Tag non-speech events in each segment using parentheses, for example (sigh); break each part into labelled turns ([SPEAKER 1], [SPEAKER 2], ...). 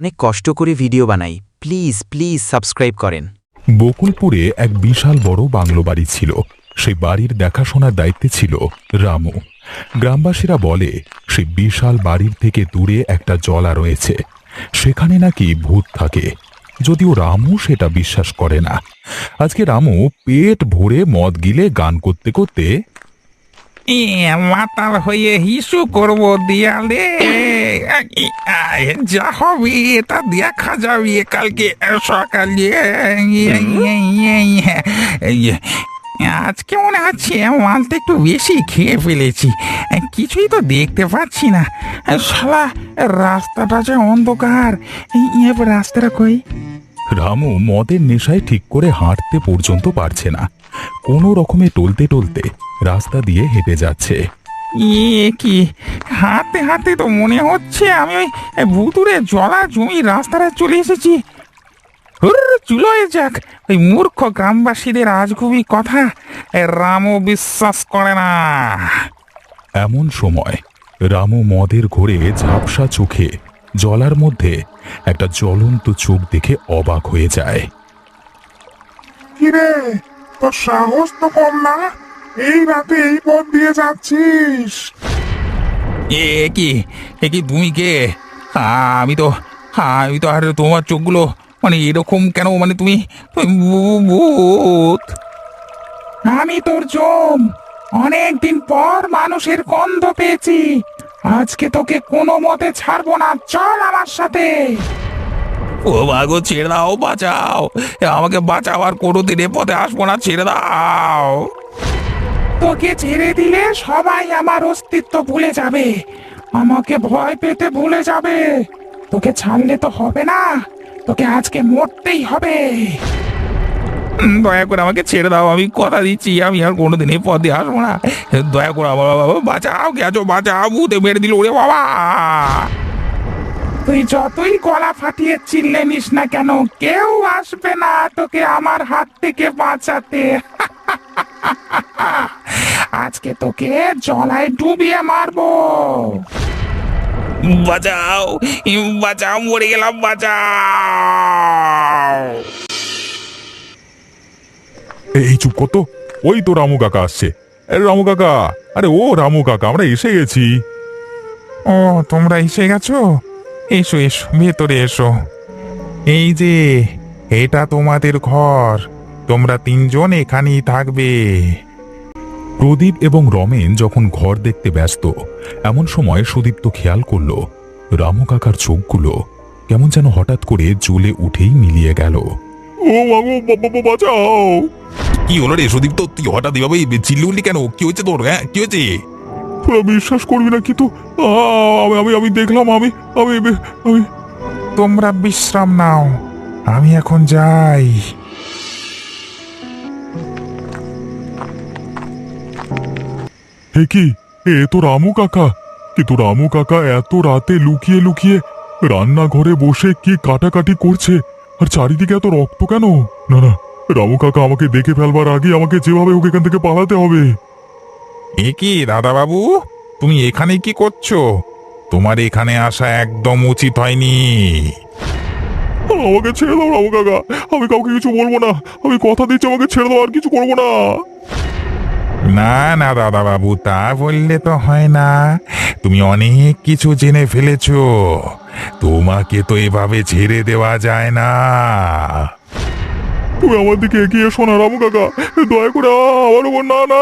[SPEAKER 1] অনেক কষ্ট করে ভিডিও বানাই। প্লিজ প্লিজ সাবস্ক্রাইব করেন।
[SPEAKER 2] বকুলপুরে এক বিশাল বড় বাংলো বাড়ি ছিল। সেই বাড়ির দেখাশোনার দায়িত্বে ছিল রামু। গ্রামবাসীরা বলে, সেই বিশাল বাড়ির থেকে দূরে একটা জলা রয়েছে। সেখানে নাকি ভূত থাকে। যদিও রামু সেটা বিশ্বাস করে না। আজকে রামু পেট ভরে মদ গিলে গান করতে করতে
[SPEAKER 3] মাতাল হয়ে হিসু করব দিয়ালে। যা হবে তা দেখা যাবে কালকে, সকালে। আজকে মনে হচ্ছে মালটা একটু বেশি খেয়ে ফেলেছি। কিছুই তো দেখতে পাচ্ছি না। শালা, রাস্তাটা যে অন্ধকার। রাস্তাটা কই?
[SPEAKER 2] রামু মদের নেশায় ঠিক করে হাঁটতে পর্যন্ত পারছে না। কোনো রকমে টলতে টলতে রাস্তা দিয়ে হেঁটে যাচ্ছে।
[SPEAKER 3] ইয়ে কি? হাতে হাতে তো মনে হচ্ছে আমি ওই ভুতুরে জলা জমি রাস্তায় চলে এসেছি। চুলোয় যাক ওই মূর্খ গ্রামবাসীদের আজগুবি কথা। রামও বিশ্বাস করে না।
[SPEAKER 2] এমন সময় রামু মদের ঘোরে ঝাপসা চোখে জলার মধ্যে একটা জ্বলন্ত চোখ দেখে অবাক হয়ে যায়।
[SPEAKER 4] কিরে তোর সাহস তো কম না? এই রাতে এই পথ দিয়ে যাচ্ছিস।
[SPEAKER 3] এ কি? এ কি তুমি কে? আমি তো আমি তো আর তোমার চোখগুলো মানে এরকম কেন? মানে তুমি ভূত। আমি তোর জম। অনেকদিন পর মানুষের গন্ধ পেয়েছি। আজকে তোকে কোনো মতে ছাড়বো না। চল আমার সাথে। ও মাগো ছেড়ে দাও বাঁচাও। আমাকে বাঁচাও আর কোনোদিন এ পথে আসব না ছেড়ে দাও। তোকে ছেড়ে দিলে সবাই আমার অস্তিত্ব ভুলে যাবে। আমাকে ভয় পেতে ভুলে যাবে। তোকে ছাড়লে তো হবে না। তোকে আজকে মরতেই হবে। দয়া করে আমাকে ছেড়ে দাও, আমি কথা দিচ্ছি, আমি আর কোনোদিন এই পথে আসব না। দয়া করে আমার বাবা বাঁচাও আছো? বাঁচাও, ভূতে মেরে দিল ওরে বাবা। তুই যতই গলা ফাটিয়ে চিল্লে নিস না কেন, কেউ আসবে না তোকে আমার হাত থেকে বাঁচাতে। আজকে তোকে জলায় ডুবিয়ে মারবো। বাঁচাও বাঁচাও, মরে গেলাম, বাঁচাও।
[SPEAKER 2] এই চুপ কত ওই তো রামু কাকা আসছে। এ, রামু কাকা আরে ও রামু কাকা আমরা এসে গেছি।
[SPEAKER 3] ও তোমরা এসে গেছো? এসো এসো ভেতরে এসো। এই যে এটা তোমাদের ঘর। তোমরা তিনজন এখানেই থাকবে।
[SPEAKER 2] প্রদীপ এবং রমেন যখন ঘর দেখতে ব্যস্ত এমন সময় সুদীপ্ত খেয়াল করল রামু কাকার চোখগুলো কেমন যেন হঠাৎ করে জ্বলে উঠেই মিলিয়ে গেল। ও মাগো বাঁচাও।
[SPEAKER 3] কি হলো রে সুদীপ তো তুই হঠাৎ এভাবে চিল্লি উল্লি কেন? কি হয়েছে তোর হ্যাঁ? কি হয়েছে?
[SPEAKER 2] তোরা বিশ্বাস করবি না কিন্তু? আমি আমি আমি দেখলাম আমি আমি আমি
[SPEAKER 3] তোমরা বিশ্রাম নাও আমি এখন যাই।
[SPEAKER 2] হে কি? এ তো রামু কাকা। কিন্তু রামু কাকা এত রাতে লুকিয়ে লুকিয়ে রান্নাঘরে বসে কি কাটাকাটি করছে? আর চারিদিকে এত রক্ত কেন? না না রামু কাকা আমাকে দেখে ফেলবার আগে আমাকে যেভাবে ওকে এখান থেকে পালাতে হবে।
[SPEAKER 3] এ কি দাদা বাবু তুমি এখানে কি করছ? তোমার এখানে আসা একদম উচিত হয়নি।
[SPEAKER 2] আমাকে ছেড়ে দাও রামু কাকা আমি কাউকে কিছু বলব না। আমি কথা দিচ্ছি আমাকে ছেড়ে দাও আর কিছু করব না।
[SPEAKER 3] না না দাদা বাবু তা বললে তো হয় না। তুমি অনেক কিছু জেনে ফেলেছো। তোমাকে তো এভাবে ছেড়ে দেওয়া যায় না।
[SPEAKER 2] তুমি আমার দিকে এগিয়ে এসো না রামু কাকা। দয়া করে আমার উপর না না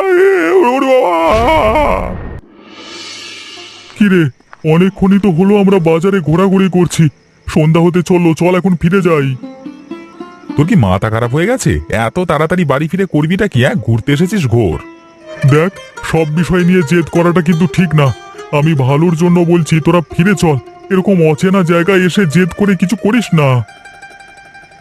[SPEAKER 2] কিরে, অনেকক্ষণই তো হলো আমরা বাজারে ঘোরাঘুরি করছি। সন্ধ্যা হতে চলল, চল এখন ফিরে যাই। তোর কি মাথা খারাপ হয়ে গেছে? এত তাড়াতাড়ি বাড়ি ফিরে করবিটা কি হ্যাঁ? ঘুরতে এসেছিস ঘোর। দেখ, সব বিষয় নিয়ে জেদ করাটা কিন্তু ঠিক না। আমি ভালোর জন্য বলছি, তোরা ফিরে চল। এরকম অচেনা জায়গায় এসে জেদ করে কিছু করিস না।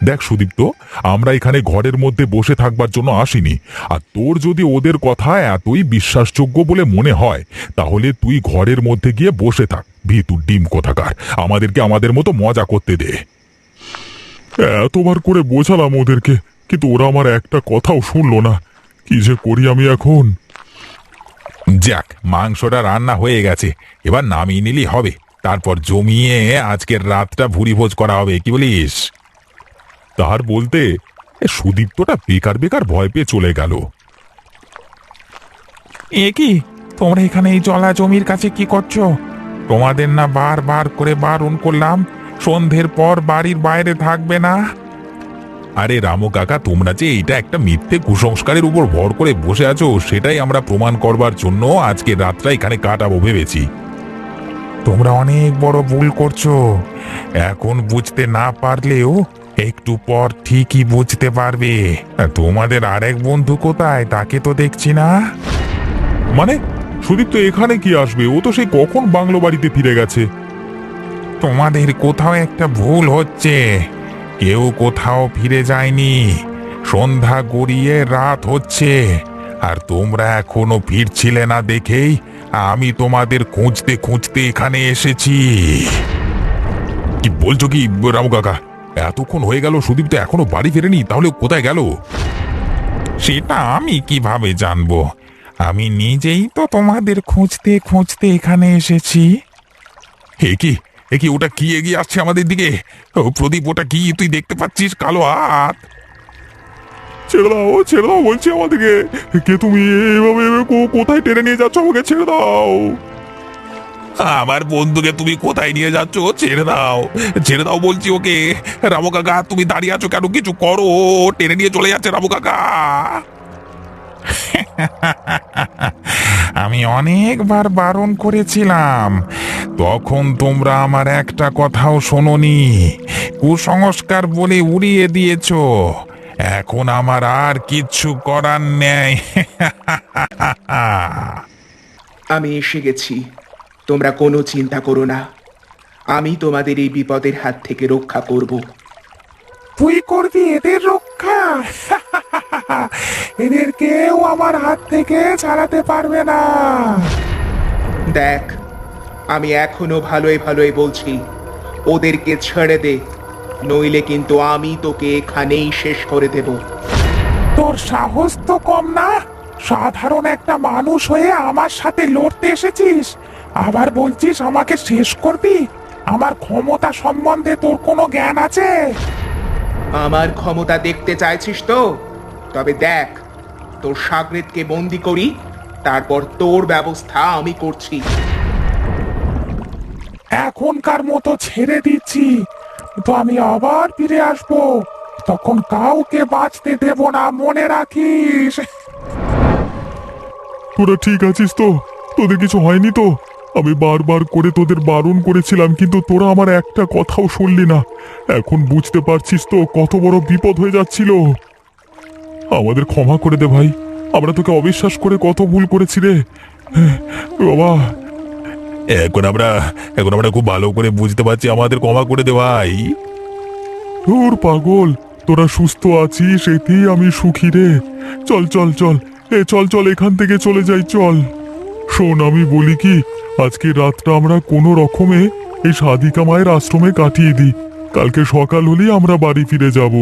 [SPEAKER 2] দেখ সুদীপ্ত, আমরা এখানে ঘরের মধ্যে বসে থাকবার জন্য আসিনি। আর তোর যদি ওদের কথা এতই বিশ্বাসযোগ্য বলে মনে হয়, তাহলে তুই ঘরের মধ্যে গিয়ে বসে থাক। ভিতু ডিম কোথাকার? আমাদেরকে আমাদের মতো মজা করতে দে। এতবার করে বোঝালাম ওদেরকে, কিন্তু ওরা আমার একটা কথাও শুনলো না। কি যে করি আমি এখন?
[SPEAKER 3] যাক, মাংসটা রান্না হয়ে গেছে। এবার নামিয়ে নিলেই হবে।
[SPEAKER 2] তারপর জমিয়ে আজকের রাতটা ভুরি ভোজ করা হবে, কি বলিস? তার বলতে এ সুদীপ্তটা বেকার বেকার ভয় পেয়ে চলে গেল।
[SPEAKER 3] এ কি? তোমরা এখানে এই জলা জমির কাছে কি করছ? তোমাদের না বার বার করে বারণ করলাম সন্ধ্যের পর বাড়ির বাইরে থাকবে না?
[SPEAKER 2] আরে রামু কাকা তোমরা যে এইটা একটা মিথ্যে কুসংস্কারের উপর ভর করে বসে আছো সেটাই আমরা প্রমাণ করবার জন্য আজকে রাতটা এখানে কাটাবো ভেবেছি।
[SPEAKER 3] তোমরা অনেক বড় ভুল করছ। এখন বুঝতে না পারলেও একটু পর ঠিকই বুঝতে পারবে। তোমাদের আরেক বন্ধু কোথায়? তাকে তো দেখছি না।
[SPEAKER 2] মানে সুদীপ তো এখানে কি আসবে? ও তো সেই কখন বাংলো বাড়িতে ফিরে গেছে।
[SPEAKER 3] তোমাদের কোথাও একটা ভুল হচ্ছে। কেউ কোথাও ফিরে যায়নি। সন্ধ্যা গড়িয়ে রাত হচ্ছে। আর তোমরা এখনও ফিরছিলে না দেখেই আমি তোমাদের খুঁজতে খুঁজতে এখানে এসেছি।
[SPEAKER 2] কি বলছো কি, রামু কাকা? এতক্ষণ হয়ে গেল, সুদীপ তো এখনও বাড়ি ফেরেনি, তাহলে কোথায় গেল?
[SPEAKER 3] সেটা আমি কীভাবে জানব? আমি নিজেই তো তোমাদের খুঁজতে খুঁজতে এখানে এসেছি।
[SPEAKER 2] এ কি? এ কি, ওটা কি এগিয়ে আসছে আমাদের দিকে? ও প্রদীপ, ওটা কি? তুই দেখতে পাচ্ছিস কালো হাত? ছেড়ে দাও ছেড়ে দাও বলছি আমাদেরকে। কে তুমি? এভাবে কো- কোথায় টেনে নিয়ে যাচ্ছ আমাকে? ছেড়ে দাও। আমার বন্ধুকে তুমি কোথায় নিয়ে যাচ্ছ ছেড়ে দাও। ছেড়ে দাও বলছি ওকে। রামু কাকা, তুমি দাঁড়িয়ে আছো কেন? কিছু করো। টেনে নিয়ে চলে যাচ্ছে রামু কাকা।
[SPEAKER 3] আমি অনেকবার বারণ করেছিলাম। তখন তোমরা আমার একটা কথাও শোনোনি। কুসংস্কার বলে উড়িয়ে দিয়েছ। এখন আমার আর কিচ্ছু করার নেই।
[SPEAKER 5] আমি এসে গেছি। তোমরা কোনো চিন্তা করো না। আমি তোমাদের এই বিপদের হাত থেকে রক্ষা করব।
[SPEAKER 3] তুই করবি এদের রক্ষা? (laughs) এদের কেউ আমার হাত থেকে ছাড়াতে পারবে না।
[SPEAKER 5] দেখ আমি এখনও ভালোই ভালোই বলছি ওদেরকে ছেড়ে দে নইলে কিন্তু আমি তোকে এখানেই শেষ করে দেব।
[SPEAKER 3] তোর সাহস তো কম না? সাধারণ একটা মানুষ হয়ে আমার সাথে লড়তে এসেছিস? আবার বলছিস আমাকে শেষ করবি? আমার ক্ষমতা সম্বন্ধে তোর কোনো জ্ঞান আছে?
[SPEAKER 5] আমার ক্ষমতা দেখতে চাইছিস তো? তবে দেখ তোর সাগরেদকে বন্দি করি তারপর তোর ব্যবস্থা আমি করছি।
[SPEAKER 3] এখনকার মতো ছেড়ে দিচ্ছি। তো আমি আবার ফিরে আসব। তখন কাউকে বাঁচতে দেব না মনে রাখিস।
[SPEAKER 2] তোরা ঠিক আছিস তো? তোদের কিছু হয়নি তো? আমি বারবার করে তোদের বারণ করেছিলাম কিন্তু তোরা আমার একটা কথাও শুনলি না। এখন বুঝতে পারছিস তো কত বড় বিপদ হয়ে যাচ্ছিল। আমাদের ক্ষমা করে দে ভাই। আমরা তোকে অবিশ্বাস করে কত ভুল করেছি রে। বাবা। এখন আমরা এখন আমরা খুব ভালো করে বুঝতে পারছি আমাদের ক্ষমা করে দে ভাই। তোর পাগল তোরা সুস্থ আছিস এতেই আমি সুখী রে। চল চল চল। এ চল চল এখান থেকে চলে যাই চল। শোন, আমি বলি কি, আজকে রাতটা আমরা কোনো রকমে এই সাধিকা মায়ের আশ্রমে কাটিয়ে দিই। কালকে সকাল হলেই আমরা বাড়ি ফিরে যাব।